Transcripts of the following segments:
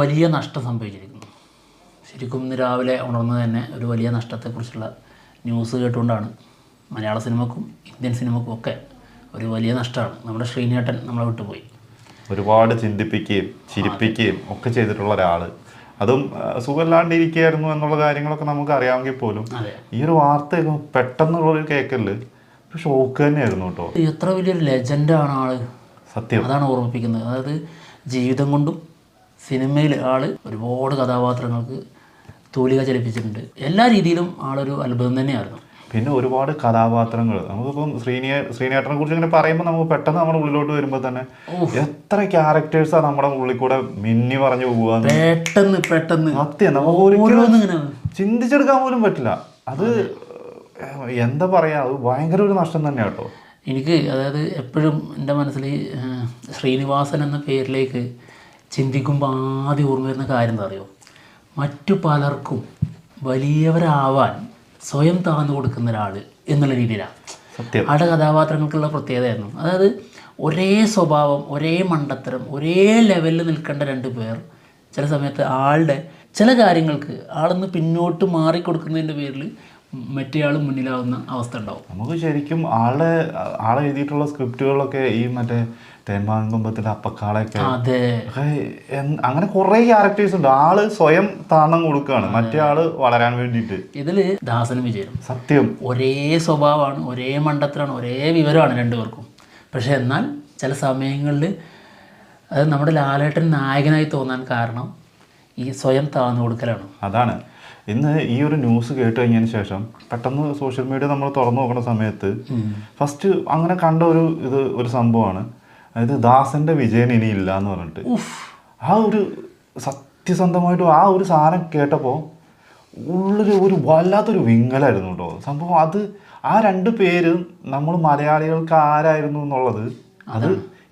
വലിയ നഷ്ടം സംഭവിച്ചിരിക്കുന്നു. ശരിക്കും ഇന്ന് രാവിലെ ഉണർന്നു തന്നെ ഒരു വലിയ നഷ്ടത്തെക്കുറിച്ചുള്ള ന്യൂസ് കേട്ടുകൊണ്ടാണ്. മലയാള സിനിമക്കും ഇന്ത്യൻ സിനിമക്കും ഒക്കെ ഒരു വലിയ നഷ്ടമാണ്. നമ്മുടെ ശ്രീനേട്ടൻ നമ്മളെ വിട്ടുപോയി. ഒരുപാട് ചിന്തിപ്പിക്കുകയും ചിരിപ്പിക്കുകയും ഒക്കെ ചെയ്തിട്ടുള്ള ഒരാൾ അതും സുഖമല്ലാണ്ടിരിക്കുകയായിരുന്നു എന്നുള്ള കാര്യങ്ങളൊക്കെ നമുക്ക് അറിയാമെങ്കിൽ പോലും ഈ ഒരു വാർത്ത പെട്ടെന്നുള്ളൊരു കേൾക്കൽ ഒരു ഷോക്ക് തന്നെയായിരുന്നു കേട്ടോ. എത്ര വലിയൊരു ലെജൻഡാണ് ആൾ. സത്യം. അതാണ് ഓർമ്മിപ്പിക്കുന്നത്. അതായത് ജീവിതം കൊണ്ടും സിനിമയിൽ ആൾ ഒരുപാട് കഥാപാത്രങ്ങൾക്ക് തൂലിക ചലിപ്പിച്ചിട്ടുണ്ട്. എല്ലാ രീതിയിലും ആളൊരു അത്ഭുതം തന്നെയായിരുന്നു. പിന്നെ ഒരുപാട് കഥാപാത്രങ്ങൾ. നമുക്കിപ്പം ശ്രീനിയ ശ്രീനേട്ടനെ കുറിച്ച് ഇങ്ങനെ പറയുമ്പോൾ നമുക്ക് പെട്ടെന്ന് നമ്മുടെ ഉള്ളിലോട്ട് വരുമ്പോൾ തന്നെ എത്ര ക്യാരക്ടേഴ്സാണ് നമ്മുടെ ഉള്ളിൽ കൂടെ മിന്നി പറഞ്ഞു പോകുക പെട്ടെന്ന് പെട്ടെന്ന്. സത്യം നമുക്ക് ഒരിക്കലും ചിന്തിച്ചെടുക്കാൻ പോലും പറ്റില്ല. അത് എന്താ പറയാ അത് ഭയങ്കര ഒരു നഷ്ടം തന്നെ കേട്ടോ. എനിക്ക് അതായത് എപ്പോഴും എന്റെ മനസ്സിൽ ശ്രീനിവാസൻ എന്ന പേരിലേക്ക് ചിന്തിക്കുമ്പോൾ ആദ്യം ഓർമ്മ വരുന്ന കാര്യം എന്താ അറിയോ? മറ്റു പലർക്കും വലിയവരാവാൻ സ്വയം താന്നു കൊടുക്കുന്ന ഒരാൾ എന്നുള്ള രീതിയിലാണ്. ആളുടെ കഥാപാത്രങ്ങൾക്കുള്ള പ്രത്യേകതയായിരുന്നു. അതായത് ഒരേ സ്വഭാവം ഒരേ മണ്ടത്തരം ഒരേ ലെവലിൽ നിൽക്കേണ്ട രണ്ട് പേർ ചില സമയത്ത് ആളുടെ ചില കാര്യങ്ങൾക്ക് ആളൊന്ന് പിന്നോട്ട് മാറിക്കൊടുക്കുന്നതിന്റെ പേരിൽ മറ്റേ ആൾ മുന്നിലാവുന്ന അവസ്ഥ ഉണ്ടാവും. നമുക്ക് ശരിക്കും ആളെ ആളെ എഴുതിയിട്ടുള്ള സ്ക്രിപ്റ്റുകളൊക്കെ ഈ മറ്റേ തേന്മാങ്കുമ്പത്തിന്റെ അപ്പക്കാളൊക്കെ അങ്ങനെ കുറെ ക്യാരക്ടേഴ്സ് ഉണ്ട്. ആൾ സ്വയം താന്നം കൊടുക്കുകയാണ് മറ്റേ ആൾ വളരാൻ വേണ്ടിയിട്ട്. ഇതിൽ ദാസനും വിജയനും. സത്യം. ഒരേ സ്വഭാവമാണ് ഒരേ മണ്ടത്തിലാണ് ഒരേ വിവരമാണ് രണ്ടുപേർക്കും. പക്ഷെ എന്നാൽ ചില സമയങ്ങളിൽ അത് നമ്മുടെ ലാലേട്ടൻ നായകനായി തോന്നാൻ കാരണം ഈ സ്വയം താഴ്ന്നു കൊടുക്കലാണ്. അതാണ്. ഇന്ന് ഈ ഒരു ന്യൂസ് കേട്ട് കഴിഞ്ഞതിന് ശേഷം പെട്ടെന്ന് സോഷ്യൽ മീഡിയ നമ്മൾ തുറന്നു നോക്കുന്ന സമയത്ത് ഫസ്റ്റ് അങ്ങനെ കണ്ട ഒരു ഇത് ഒരു സംഭവമാണ്. അതായത് ദാസന്റെ വിജയൻ ഇനി ഇല്ല എന്ന് പറഞ്ഞിട്ട് ആ ഒരു സത്യസന്ധമായിട്ട് ആ ഒരു സാധനം കേട്ടപ്പോൾ ഉള്ളൊരു ഒരു വല്ലാത്തൊരു വിങ്ങലായിരുന്നു കേട്ടോ സംഭവം അത് ആ രണ്ട് പേര് നമ്മൾ മലയാളികൾക്ക് ആരായിരുന്നു എന്നുള്ളത് അത്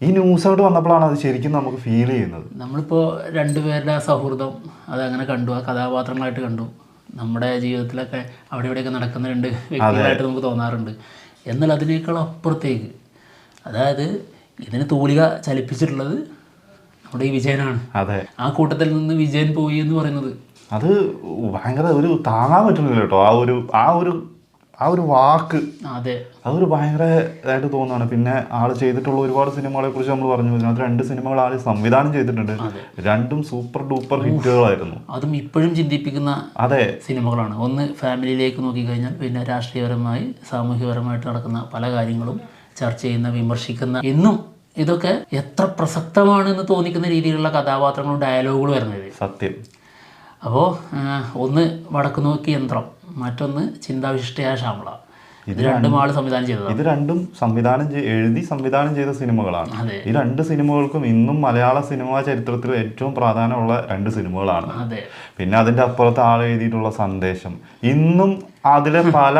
ഈ ന്യൂസ് ആയിട്ട് വന്നപ്പോഴാണ് അത് ശരിക്കും നമുക്ക് ഫീൽ ചെയ്യുന്നത്. നമ്മളിപ്പോൾ രണ്ടുപേരുടെ ആ സൗഹൃദം അതങ്ങനെ കണ്ടു ആ കഥാപാത്രങ്ങളായിട്ട് കണ്ടു. നമ്മുടെ ജീവിതത്തിലൊക്കെ അവിടെ ഇവിടെയൊക്കെ നടക്കുന്ന രണ്ട് വ്യക്തികളായിട്ട് നമുക്ക് തോന്നാറുണ്ട്. എന്നാൽ അതിനേക്കാൾ അപ്പുറത്തേക്ക് അതായത് ഇതിന് തൂലിക ചലിപ്പിച്ചിട്ടുള്ളത് നമ്മുടെ ഈ വിജയനാണ്. അതെ. ആ കൂട്ടത്തിൽ നിന്ന് വിജയൻ പോയി എന്ന് പറയുന്നത്. അത് ഭയങ്കര ഒരു താങ്ങാൻ പറ്റുന്നില്ല കേട്ടോ. ആ ഒരു ആ ഒരു ആ ഒരു വാക്ക്. അതെ. അതൊരു ഭയങ്കര ഇതായിട്ട് തോന്നുകയാണ് പിന്നെ ആൾ ചെയ്തിട്ടുള്ള ഒരുപാട് സിനിമകളെ കുറിച്ച് നമ്മൾ പറഞ്ഞു. അതിനകത്ത് രണ്ട് സിനിമകൾ ആൾ സംവിധാനം ചെയ്തിട്ടുണ്ട്. രണ്ടും സൂപ്പർ ഡൂപ്പർ ഹിറ്റുകളായിരുന്നു. അതും ഇപ്പോഴും ചിന്തിപ്പിക്കുന്ന അതെ. സിനിമകളാണ്. ഒന്ന് ഫാമിലിയിലേക്ക് നോക്കിക്കഴിഞ്ഞാൽ പിന്നെ രാഷ്ട്രീയപരമായി സാമൂഹ്യപരമായിട്ട് നടക്കുന്ന പല കാര്യങ്ങളും ചർച്ച ചെയ്യുന്ന വിമർശിക്കുന്ന എന്നും ഇതൊക്കെ എത്ര പ്രസക്തമാണെന്ന് തോന്നിക്കുന്ന രീതിയിലുള്ള കഥാപാത്രങ്ങളും ഡയലോഗുകളും വരുന്നത്. സത്യം. അപ്പോൾ ഒന്ന് വടക്ക് നോക്കി യന്ത്രം മറ്റൊന്ന് ചിന്താവിശിഷ്ടയായ ശാമള ഇത് രണ്ടും ആൾ സംവിധാനം ചെയ്തത് ഇത് രണ്ടും സംവിധാനം ചെയ്ത് എഴുതി സംവിധാനം ചെയ്ത സിനിമകളാണ്. ഈ രണ്ട് സിനിമകൾക്കും ഇന്നും മലയാള സിനിമാ ചരിത്രത്തിൽ ഏറ്റവും പ്രാധാന്യമുള്ള രണ്ട് സിനിമകളാണ്. പിന്നെ അതിന്റെ അപ്പുറത്ത് ആൾ എഴുതിയിട്ടുള്ള സന്ദേശം. ഇന്നും അതിലെ പല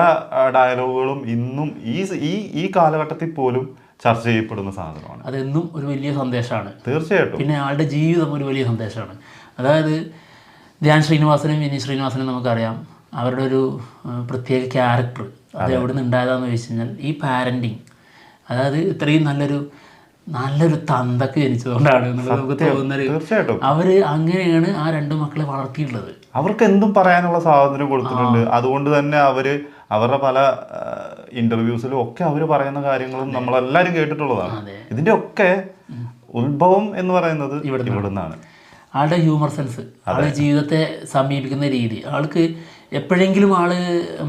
ഡയലോഗുകളും ഇന്നും ഈ ഈ ഈ കാലഘട്ടത്തിൽ പോലും ചർച്ച ചെയ്യപ്പെടുന്ന സാധനമാണ്. അതെന്നും ഒരു വലിയ സന്ദേശമാണ്. തീർച്ചയായിട്ടും. പിന്നെ ആളുടെ ജീവിതം ഒരു വലിയ സന്ദേശമാണ്. അതായത് ധ്യാൻ ശ്രീനിവാസനും വിനീത് ശ്രീനിവാസനും നമുക്കറിയാം. അവരുടെ ഒരു പ്രത്യേക ക്യാരക്ടർ അത് എവിടെ നിന്ന് ഉണ്ടായതാന്ന് ചോദിച്ചു കഴിഞ്ഞാൽ ഈ പാരന്റിങ് അതായത് ഇത്രയും നല്ലൊരു നല്ലൊരു തന്തക്ക് ജനിച്ചതുകൊണ്ടാണ് എന്നുള്ളത് നമുക്ക് തോന്നുന്നത് തീർച്ചയായിട്ടും. അവർ അങ്ങനെയാണ് ആ രണ്ട് മക്കളെ വളർത്തിയിട്ടുള്ളത്. അവർക്ക് എന്തും പറയാനുള്ള സ്വാതന്ത്ര്യം കൊടുത്തിട്ടുണ്ട്. അതുകൊണ്ട് തന്നെ അവർ അവരുടെ പല ഇന്റർവ്യൂസിലും ഒക്കെ അവർ പറയുന്ന കാര്യങ്ങളും നമ്മളെല്ലാരും കേട്ടിട്ടുള്ളതാണ്. ഇതിന്റെ ഒക്കെ ഉത്ഭവം എന്ന് പറയുന്നത് ഇവിടുന്നാണ്. ആളുടെ ഹ്യൂമർ സെൻസ് ആളുടെ ജീവിതത്തെ സമീപിക്കുന്ന രീതി. ആൾക്ക് എപ്പോഴെങ്കിലും ആൾ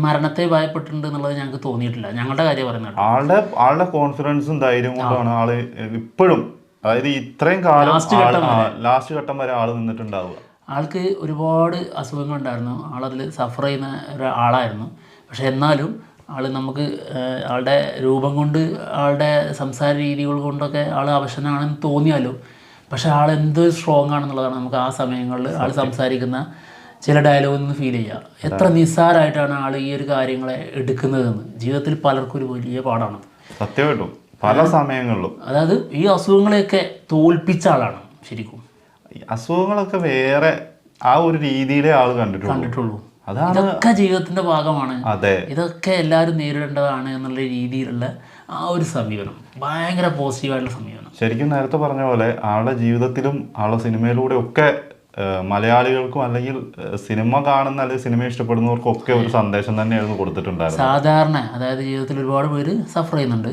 മരണത്തെ ഭയപ്പെട്ടിട്ടുണ്ട് എന്നുള്ളത് ഞങ്ങൾക്ക് തോന്നിയിട്ടില്ല. ഞങ്ങളുടെ കാര്യം പറയുന്നത് ആളുടെ ആളുടെ കോൺഫിഡൻസും ധൈര്യം കൊണ്ടാണ് ആൾ ഇപ്പോഴും അതായത് ഇത്രയും കാലം ലാസ്റ്റ് ഘട്ടം വരെ. ആൾ നിന്നിട്ടുണ്ടാവുക. ആൾക്ക് ഒരുപാട് അസുഖങ്ങളുണ്ടായിരുന്നു ആളതിൽ സഫർ ചെയ്യുന്ന ഒരാളായിരുന്നു. പക്ഷെ എന്നാലും ആൾ നമുക്ക് ആളുടെ രൂപം കൊണ്ട് ആളുടെ സംസാര രീതികൾ കൊണ്ടൊക്കെ ആൾ അവശനാണെന്ന് തോന്നിയാലും പക്ഷെ ആൾ എന്തൊരു സ്ട്രോങ് ആണെന്നുള്ളതാണ് നമുക്ക് ആ സമയങ്ങളിൽ ആൾ സംസാരിക്കുന്ന ചില ഡയലോഗിൽ നിന്ന് ഫീൽ ചെയ്യുക എത്ര നിസ്സാരമായിട്ടാണ് ആൾ ഈ ഒരു കാര്യങ്ങളെ എടുക്കുന്നതെന്ന്. ജീവിതത്തിൽ പലർക്കും ഒരു വലിയ പാടാണ്. സത്യമായിട്ടും. പല സമയങ്ങളിലും. അതായത് ഈ അസുഖങ്ങളെയൊക്കെ തോൽപ്പിച്ച ആളാണ് ശരിക്കും. അസുഖങ്ങളൊക്കെ വേറെ ആ ഒരു രീതിയിലേ ആൾ കണ്ടിട്ടുള്ളൂ. കണ്ടിട്ടുള്ളൂ. ഇതൊക്കെ ജീവിതത്തിന്റെ ഭാഗമാണ്. അതെ. ഇതൊക്കെ എല്ലാവരും നേരിടേണ്ടതാണ് എന്നുള്ള രീതിയിലുള്ള ആ ഒരു സമീപനം. ഭയങ്കര പോസിറ്റീവായിട്ടുള്ള സമീപനം. ശരിക്കും നേരത്തെ പറഞ്ഞ പോലെ ആളുടെ ജീവിതത്തിലും ആളുടെ സിനിമയിലൂടെ ഒക്കെ മലയാളികൾക്കും അല്ലെങ്കിൽ സിനിമ കാണുന്ന അല്ലെങ്കിൽ സിനിമ ഇഷ്ടപ്പെടുന്നവർക്കും ഒക്കെ ഒരു സന്ദേശം തന്നെയായിരുന്നു കൊടുത്തിട്ടുണ്ടായിരുന്നത്. സാധാരണ അതായത് ജീവിതത്തിൽ ഒരുപാട് പേര് സഫർ ചെയ്യുന്നുണ്ട്.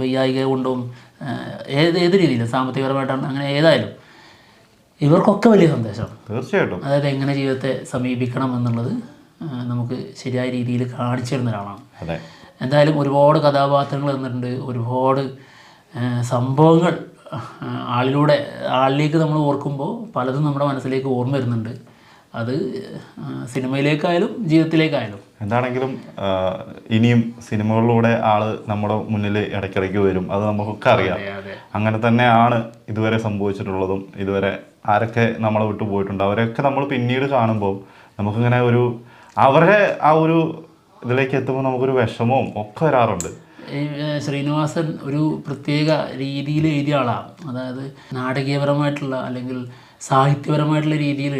വയ്യായിക കൊണ്ടും ഏത് ഏത് രീതിയിലും സാമ്പത്തികപരമായിട്ടാണ് അങ്ങനെ ഏതായാലും. ഇവർക്കൊക്കെ വലിയ സന്ദേശമാണ് തീർച്ചയായിട്ടും. അതായത് എങ്ങനെ ജീവിതത്തെ സമീപിക്കണം എന്നുള്ളത് നമുക്ക് ശരിയായ രീതിയിൽ കാണിച്ചു തരുന്ന ഒരാളാണ്. എന്തായാലും ഒരുപാട് കഥാപാത്രങ്ങൾ തന്നിട്ടുണ്ട്. ഒരുപാട് സംഭവങ്ങൾ ആളിലൂടെ ആളിലേക്ക് നമ്മൾ ഓർക്കുമ്പോൾ പലതും നമ്മുടെ മനസ്സിലേക്ക് ഓർമ്മ വരുന്നുണ്ട്. അത് സിനിമയിലേക്കായാലും ജീവിതത്തിലേക്കായാലും. എന്താണെങ്കിലും ഇനിയും സിനിമകളിലൂടെ ആൾ നമ്മുടെ മുന്നിൽ ഇടയ്ക്കിടയ്ക്ക് വരും. അത് നമുക്കൊക്കെ അറിയാം. അങ്ങനെ തന്നെയാണ് ഇതുവരെ സംഭവിച്ചിട്ടുള്ളതും. ഇതുവരെ ആരൊക്കെ നമ്മളെ വിട്ടു പോയിട്ടുണ്ട് അവരെയൊക്കെ നമ്മൾ പിന്നീട് കാണുമ്പോൾ നമുക്കിങ്ങനെ ഒരു അവരുടെ ആ ഒരു ഇതിലേക്ക് എത്തുമ്പോൾ നമുക്കൊരു വിഷമവും ഒക്കെ വരാറുണ്ട്. ശ്രീനിവാസൻ ഒരു പ്രത്യേക രീതിയിൽ എഴുതിയ ആളാണ്. അതായത് നാടകീയപരമായിട്ടുള്ള അല്ലെങ്കിൽ സാഹിത്യപരമായിട്ടുള്ള രീതിയിൽ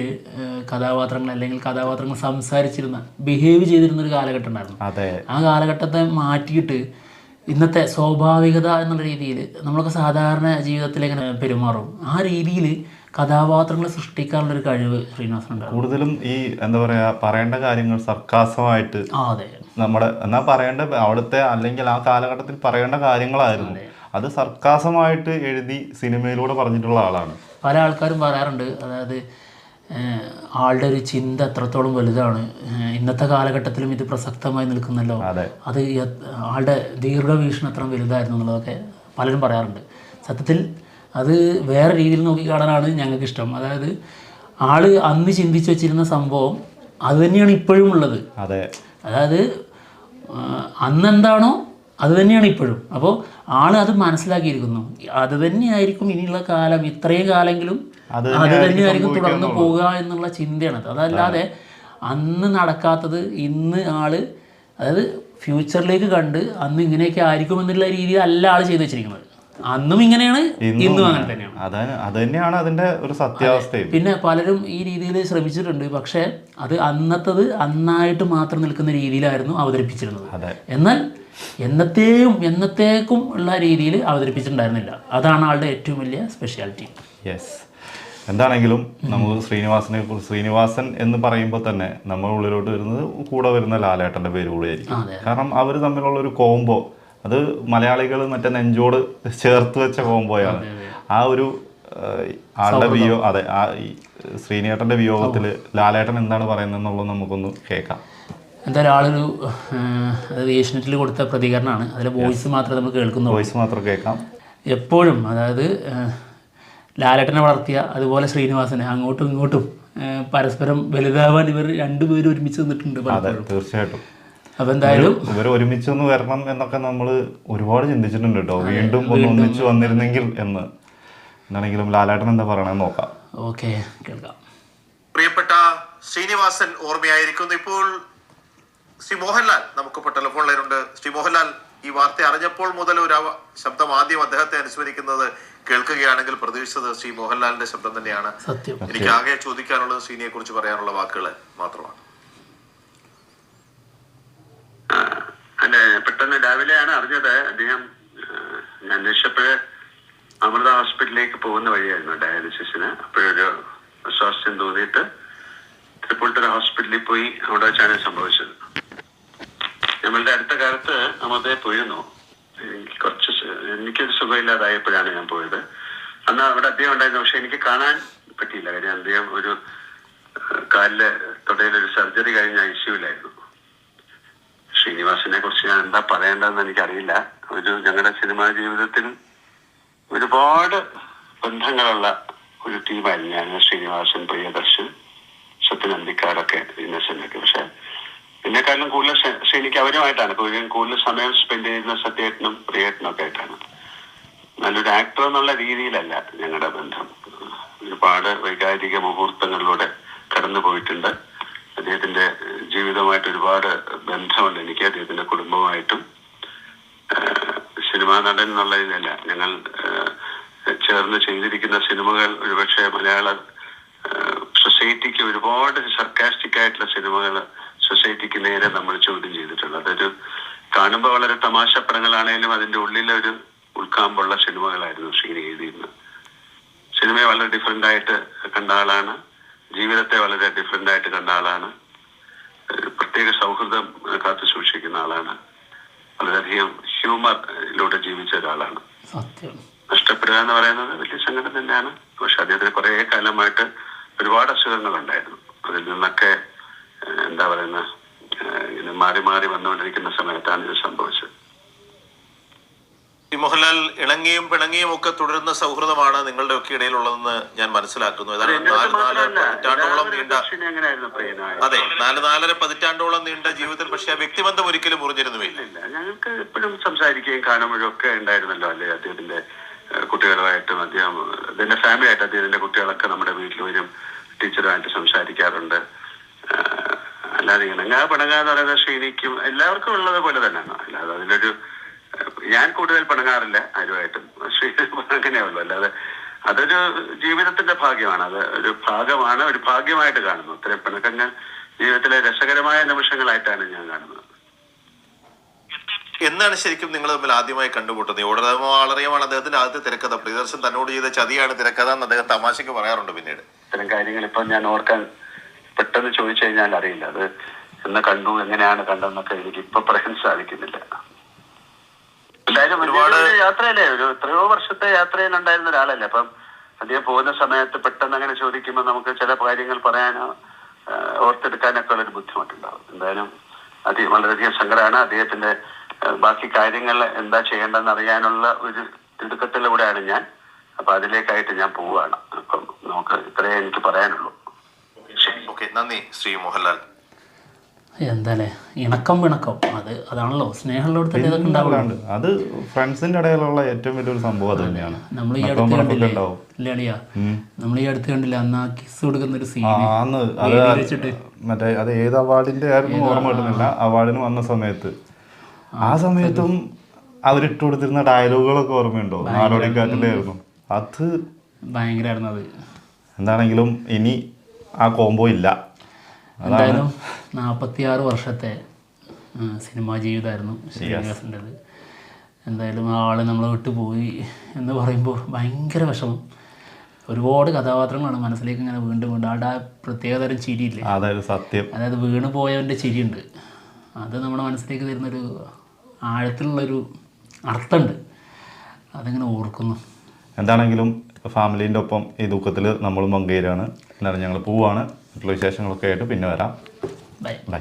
കഥാപാത്രങ്ങൾ അല്ലെങ്കിൽ കഥാപാത്രങ്ങൾ സംസാരിച്ചിരുന്ന ബിഹേവ് ചെയ്തിരുന്ന ഒരു കാലഘട്ടം ഉണ്ടായിരുന്നു. അതെ. ആ കാലഘട്ടത്തെ മാറ്റിയിട്ട് ഇന്നത്തെ സ്വാഭാവികത എന്നുള്ള രീതിയിൽ നമ്മളൊക്കെ സാധാരണ ജീവിതത്തിലേക്ക് പെരുമാറും. ആ രീതിയിൽ കഥാപാത്രങ്ങൾ സൃഷ്ടിക്കാനുള്ള ഒരു കഴിവ് ശ്രീനിവാസനുണ്ട് കൂടുതലും ഈ എന്താ പറയാ പറയേണ്ട കാര്യങ്ങൾ സർക്കാസമായിട്ട് ആ അതെ. നമ്മുടെ എന്നാ പറയേണ്ട അവിടുത്തെ അല്ലെങ്കിൽ ആ കാലഘട്ടത്തിൽ പറയേണ്ട കാര്യങ്ങളായിരുന്നു. അത്. സർക്കാസമായിട്ട് എഴുതി സിനിമയിലൂടെ പറഞ്ഞിട്ടുള്ള ആളാണ്. പല ആൾക്കാരും പറയാറുണ്ട് അതായത് ആളുടെ ഒരു ചിന്ത എത്രത്തോളം വലുതാണ്. ഇന്നത്തെ കാലഘട്ടത്തിലും ഇത് പ്രസക്തമായി നിൽക്കുന്നല്ലോ. അത്. ആളുടെ ദീർഘവീക്ഷണം എത്ര വലുതായിരുന്നു എന്നുള്ളതൊക്കെ പലരും പറയാറുണ്ട്. സത്യത്തിൽ അത് വേറെ രീതിയിൽ നോക്കി കാണാനാണ് ഞങ്ങൾക്ക് ഇഷ്ടം അതായത് ആൾ അന്ന് ചിന്തിച്ചു വെച്ചിരുന്ന സംഭവം അത് തന്നെയാണ് ഇപ്പോഴും ഉള്ളത്. അതെ. അതായത് അന്നെന്താണോ അത് തന്നെയാണ് ഇപ്പോഴും. അപ്പോൾ ആൾ അത് മനസ്സിലാക്കിയിരിക്കുന്നു. അത് തന്നെയായിരിക്കും ഇനിയുള്ള കാലം ഇത്രയും കാലെങ്കിലും അത് തന്നെയായിരിക്കും തുടർന്ന് പോവുക എന്നുള്ള ചിന്തയാണ്. അത് അതല്ലാതെ അന്ന് നടക്കാത്തത് ഇന്ന് ആൾ അതായത് ഫ്യൂച്ചറിലേക്ക് കണ്ട് അന്ന് ഇങ്ങനെയൊക്കെ ആയിരിക്കും എന്നുള്ള രീതിയിൽ അല്ല ആൾ ചെയ്തു വെച്ചിരിക്കുന്നത്. അന്നും ഇങ്ങനെയാണ് ഇന്നും അങ്ങനെ തന്നെയാണ്. അത് തന്നെയാണ് അതിന്റെ ഒരു സത്യാവസ്ഥ പിന്നെ പലരും ഈ രീതിയിൽ ശ്രമിച്ചിട്ടുണ്ട് പക്ഷേ അത് അന്നത്തത് അന്നായിട്ട് മാത്രം നിൽക്കുന്ന രീതിയിലായിരുന്നു അവതരിപ്പിച്ചിരുന്നത്. എന്നാൽ എന്നത്തെയും എന്നത്തേക്കും ഉള്ള രീതിയിൽ അവതരിപ്പിച്ചിട്ടുണ്ടായിരുന്നില്ല. അതാണ് ആളുടെ ഏറ്റവും വലിയ സ്പെഷ്യാലിറ്റി യെസ് എന്താണെങ്കിലും നമുക്ക് ശ്രീനിവാസനെ കുറിച്ച് ശ്രീനിവാസൻ എന്ന് പറയുമ്പോൾ തന്നെ നമ്മുടെ ഉള്ളിലോട്ട് വരുന്നത് കൂടെ വരുന്ന ലാലേട്ടന്റെ പേര് കൂടിയായിരിക്കും. കാരണം അവർ തമ്മിലുള്ള ഒരു കോംബോ അത് മലയാളികൾ മറ്റേ നെഞ്ചോട് ചേർത്ത് വെച്ച കോംബോയാണ് ആ ഒരു ആളുടെ വിയോ അതെ ആ ശ്രീനേട്ടന്റെ വിയോഗത്തിൽ ലാലേട്ടൻ എന്താണ് പറയുന്നത് എന്നുള്ളത് നമുക്കൊന്ന് കേൾക്കാം. എന്തായാലും ആളൊരു അത് ഏഷ്യനെറ്റിൽ കൊടുത്ത പ്രതികരണമാണ്. അതിലെ വോയിസ് മാത്രമേ നമുക്ക് കേൾക്കുന്നുള്ളൂ. വോയിസ് മാത്രം കേൾക്കാം. എപ്പോഴും അതായത് ലാലേട്ടനെ വളർത്തിയ അതുപോലെ ശ്രീനിവാസനെ അങ്ങോട്ടും ഇങ്ങോട്ടും പരസ്പരം വലുതാവാൻ ഇവർ രണ്ടുപേരും ഒരുമിച്ച് നിന്നിട്ടുണ്ട് തീർച്ചയായിട്ടും. എന്തായാലും ഇവർ ഒരുമിച്ച് ഒന്ന് വരണം എന്നൊക്കെ നമ്മൾ ഒരുപാട് ചിന്തിച്ചിട്ടുണ്ട് കേട്ടോ. വീണ്ടും ഒന്ന് ഒന്നിച്ച് വന്നിരുന്നെങ്കിൽ എന്ന്. എന്താണെങ്കിലും ലാലേട്ടൻ എന്താ പറയണെന്ന് നോക്കാം. ഓക്കെ കേൾക്കാം. പ്രിയപ്പെട്ട ശ്രീനിവാസൻ ഓർമ്മയായിരിക്കുന്നു. ഇപ്പോൾ ശ്രീ മോഹൻലാൽ നമുക്കിപ്പോൾ ടെലിഫോൺ ലൈനുണ്ട് ശ്രീ മോഹൻലാൽ ഈ വാർത്ത അറിഞ്ഞപ്പോൾ മുതൽ ഒരു ശബ്ദം ആദ്യം അദ്ദേഹത്തെ അനുസ്മരിക്കുന്നത് കേൾക്കുകയാണെങ്കിൽ പ്രതീക്ഷിച്ചത് ശ്രീ മോഹൻലാലിന്റെ ശബ്ദം തന്നെയാണ്. സത്യം. എനിക്ക് ആകെ ചോദിക്കാനുള്ളത് ശ്രീനിയെ കുറിച്ച് പറയാനുള്ള വാക്കുകൾ മാത്രമാണ്. അല്ല പെട്ടെന്ന് രാവിലെയാണ് അറിഞ്ഞത് അദ്ദേഹം ഞാൻ അന്വേഷിച്ചപ്പോഴ് അമൃത ഹോസ്പിറ്റലിലേക്ക് പോകുന്ന വഴിയായിരുന്നു ഡയാലിസിസിന്. അപ്പോഴൊരു അസ്വാസ്ഥ്യം തോന്നിയിട്ട് തൃപ്പൂണിത്തുറ ഹോസ്പിറ്റലിൽ പോയി അവിടെ വെച്ചാണ് സംഭവിച്ചത്. നമ്മളുടെ അടുത്ത കാലത്ത് അമൃതയെ പോയിരുന്നു. കുറച്ച് എനിക്കൊരു സുഖമില്ലാതായപ്പോഴാണ് ഞാൻ പോയത്. അന്ന് അവിടെ അദ്ദേഹം ഉണ്ടായിരുന്നു പക്ഷെ എനിക്ക് കാണാൻ പറ്റിയില്ല. കാര്യം അദ്ദേഹം ഒരു കാലിൽ തൊടയിലൊരു സർജറി കഴിഞ്ഞ ഐ സിയുലായിരുന്നു ശ്രീനിവാസനെ കുറിച്ച് ഞാൻ എന്താ പറയേണ്ടതെന്ന് എനിക്കറിയില്ല. ഒരു ഞങ്ങളുടെ സിനിമാ ജീവിതത്തിൽ ഒരുപാട് ബന്ധങ്ങളുള്ള ഒരു ടീമായിരുന്നു ഞാൻ ശ്രീനിവാസൻ പ്രിയദർശൻ സത്യൻ അന്തിക്കാടൊക്കെ ഒക്കെ പക്ഷെ എന്നെക്കാളും കൂടുതൽ ശ്രീ- ശ്രീനിക്ക് അവരുമായിട്ടാണ്. കൂടുതൽ സമയം സ്പെൻഡ് ചെയ്യുന്ന സത്യേട്ടനും പ്രിയേട്ടനും ഒക്കെ ആയിട്ടാണ്. നല്ലൊരു ആക്ടർ എന്നുള്ള രീതിയിലല്ല ഞങ്ങളുടെ ബന്ധം. ഒരുപാട് വൈകാരിക മുഹൂർത്തങ്ങളിലൂടെ കടന്നു പോയിട്ടുണ്ട് അദ്ദേഹത്തിന്റെ ജീവിതമായിട്ട് ഒരുപാട് ബന്ധമുണ്ട്. എനിക്ക് അദ്ദേഹത്തിന്റെ കുടുംബമായിട്ടും സിനിമാ നടൻ എന്നുള്ള ഇതിലല്ല ഞങ്ങൾ ചേർന്ന് ചെയ്തിരിക്കുന്ന സിനിമകൾ ഒരുപക്ഷെ മലയാള സൊസൈറ്റിക്ക് ഒരുപാട് സർക്കാസ്റ്റിക് ആയിട്ടുള്ള സിനിമകൾ സൊസൈറ്റിക്ക് നേരെ നമ്മൾ ചോദ്യം ചെയ്തിട്ടുണ്ട്. അതൊരു കാണുമ്പോൾ വളരെ തമാശ പടങ്ങളാണേലും അതിന്റെ ഉള്ളിലൊരു ഉൾക്കാമ്പുള്ള സിനിമകളായിരുന്നു ശ്രീനി എഴുതിയിരുന്നത്. സിനിമയെ വളരെ ഡിഫറെന്റ് ആയിട്ട് കണ്ട ആളാണ് ജീവിതത്തെ വളരെ ഡിഫറെന്റ് ആയിട്ട് കണ്ട ആളാണ്. പ്രത്യേക സൗഹൃദം കാത്തു സൂക്ഷിക്കുന്ന ആളാണ്. വളരെയധികം ഹ്യൂമറിലൂടെ ജീവിച്ച ഒരാളാണ്. നഷ്ടപ്പെടുക എന്ന് പറയുന്നത് വലിയ സംഘടന തന്നെയാണ്. പക്ഷെ അദ്ദേഹത്തിന് കുറേ കാലമായിട്ട് ഒരുപാട് അസുഖങ്ങളുണ്ടായിരുന്നു. അതിൽ നിന്നൊക്കെ എന്താ പറയുന്ന ഇങ്ങനെ മാറി മാറി വന്നുകൊണ്ടിരിക്കുന്ന സമയത്താണ് ഇത് സംഭവിച്ചത്. മോഹൻലാൽ ഇണങ്ങിയും പിണങ്ങിയും ഒക്കെ തുടരുന്ന സൗഹൃദമാണ് നിങ്ങളുടെ ഒക്കെ ഇടയിലുള്ളതെന്ന് ഞാൻ മനസ്സിലാക്കുന്നു. അത് ഏതാണ്ട് എന്റെ നാല് നാല് പതിറ്റാണ്ടോളം നീണ്ട അതെ നാല് നാലര പതിറ്റാണ്ടോളം നീണ്ട ജീവിതത്തിൽ പക്ഷെ ആ വ്യക്തിബന്ധം ഒരിക്കലും മുറിഞ്ഞിരുന്നുമില്ല ഞങ്ങൾക്ക് എപ്പോഴും സംസാരിക്കുകയും കാണുമ്പോഴും ഒക്കെ ഉണ്ടായിരുന്നല്ലോ അല്ലേ? അദ്ദേഹത്തിന്റെ കുട്ടികളുമായിട്ടും അദ്ദേഹം അദ്ദേഹത്തിന്റെ ഫാമിലി ആയിട്ട് അദ്ദേഹത്തിന്റെ കുട്ടികളൊക്കെ നമ്മുടെ വീട്ടിൽ വരും ടീച്ചറുമായിട്ട് സംസാരിക്കാറുണ്ട്. അല്ലാതെ ഇണങ്ങാ പിണങ്ങാന്ന് പറയുന്നത് ശ്രീനിക്കും എല്ലാവർക്കും ഉള്ളത് പോലെ തന്നെയാണ്. അല്ലാതെ അതിലൊരു ഞാൻ കൂടുതൽ പിണങ്ങാറില്ല ആരുമായിട്ടും. പക്ഷേ അങ്ങനെയുള്ളൂ. അല്ലാതെ അതൊരു ജീവിതത്തിന്റെ ഭാഗ്യമാണ്. അത് ഒരു ഭാഗമാണ് ഒരു ഭാഗ്യമായിട്ട് കാണുന്നു. അത്രയും പിണക്കങ്ങൾ ജീവിതത്തിലെ രസകരമായ നിമിഷങ്ങളായിട്ടാണ് ഞാൻ കാണുന്നത്. എന്നാണ് ശരിക്കും നിങ്ങൾ തമ്മിൽ ആദ്യമായി കണ്ടുമുട്ടുന്നത്? ഓടരമോ ആളറിയമാണ് അദ്ദേഹത്തിന്റെ ആദ്യത്തെ തിരക്കഥ. പ്രിയദർശൻ തന്നോട് ചെയ്ത ചതിയാണ് തിരക്കഥ എന്ന് അദ്ദേഹം തമാശയ്ക്ക് പറയാറുണ്ട് പിന്നീട്. ഇത്തരം കാര്യങ്ങൾ ഇപ്പം ഞാൻ ഓർക്കാൻ പെട്ടെന്ന് ചോദിച്ചു കഴിഞ്ഞാൽ അറിയില്ല. അത് എന്ന് കണ്ടു എങ്ങനെയാണ് കണ്ടതെന്നൊക്കെ എനിക്ക് ഇപ്പൊ പറയാൻ സാധിക്കുന്നില്ല. എന്തായാലും ഒരുപാട് യാത്രയല്ലേ? ഒരു എത്രയോ വർഷത്തെ യാത്രയിൽ ഉണ്ടായിരുന്ന ഒരാളല്ലേ? അപ്പം അദ്ദേഹം പോകുന്ന സമയത്ത് പെട്ടെന്ന് അങ്ങനെ ചോദിക്കുമ്പോൾ നമുക്ക് ചില കാര്യങ്ങൾ പറയാനോ ഓർത്തെടുക്കാനൊക്കെ ഉള്ളൊരു ബുദ്ധിമുട്ടുണ്ടാവും. എന്തായാലും അത് വളരെയധികം സങ്കടമാണ്. അദ്ദേഹത്തിന്റെ ബാക്കി കാര്യങ്ങൾ എന്താ ചെയ്യേണ്ടതെന്ന് അറിയാനുള്ള ഒരു തിടുക്കത്തിലൂടെയാണ് ഞാൻ. അപ്പൊ അതിലേക്കായിട്ട് ഞാൻ പോവുകയാണ്. അപ്പം നമുക്ക് ഇത്രയേ എനിക്ക് പറയാനുള്ളൂ. ശരി. ഓക്കെ നന്ദി ശ്രീ മോഹൻലാൽ. എന്താല്ലേ? ഇണക്കം പിണക്കം അത് അതാണല്ലോ. സ്നേഹമുള്ളിടത്തല്ലേ ഇതൊക്കെ ഉണ്ടാവുന്നുണ്ട് അത് ഫ്രണ്ട്സിന്റെ ഇടയിലുള്ള ഏറ്റവും വലിയൊരു സംഭവം അത് തന്നെയാണ്. നമ്മൾ ഈ അടുത്ത് കണ്ടില്ലേ? ഉണ്ടാവും. നമ്മൾ ഈ അടുത്ത് കണ്ടില്ല? അന്ന് ആ കിസ് കൊടുക്കുന്ന ഒരു സീൻ വെച്ചിട്ട്. മറ്റേ അത് ഏത് അവാർഡിന്റെ ആയിരുന്നു ഓർമ്മ കിട്ടുന്നില്ല. അവാർഡിന് വന്ന സമയത്ത്. ആ സമയത്തും അവരിട്ട് കൊടുത്തിരുന്ന ഡയലോഗുകളൊക്കെ ഓർമ്മയുണ്ടോ? നാടോടിക്കാറ്റിന്റെ ആയിരുന്നു. അത് ഭയങ്കരമായിരുന്നു അത്. എന്താണെങ്കിലും ഇനി ആ കോംബോ ഇല്ല. എന്തായാലും നാൽപ്പത്തിയാറ് വർഷത്തെ ആ, സിനിമാ ജീവിതമായിരുന്നു ശ്രീനിവാസിന്റെത്. എന്തായാലും ആ ആൾ നമ്മളെ വിട്ടു പോയി എന്ന് പറയുമ്പോൾ ഭയങ്കര വിഷമം. ഒരുപാട് കഥാപാത്രങ്ങളാണ് മനസ്സിലേക്ക് ഇങ്ങനെ വീണ്ടും വീണ്ടും ആളുടെ ആ പ്രത്യേകതരം ചിരിയില്ലേ? അതായത് സത്യം. അതായത് വീണ് പോയവന്റെ ചിരിയുണ്ട്. അത് നമ്മുടെ മനസ്സിലേക്ക് തരുന്നൊരു ആഴത്തിലുള്ളൊരു അർത്ഥമുണ്ട്. അതിങ്ങനെ ഓർക്കുന്നു. എന്താണെങ്കിലും ഫാമിലീന്റെ ഒപ്പം ഈ ദുഃഖത്തിൽ നമ്മൾ പങ്കുചേരാണ് എന്നാലും ഞങ്ങൾ പോവാണ് മറ്റുള്ള വിശേഷങ്ങളൊക്കെ ആയിട്ട് പിന്നെ വരാം. Bye bye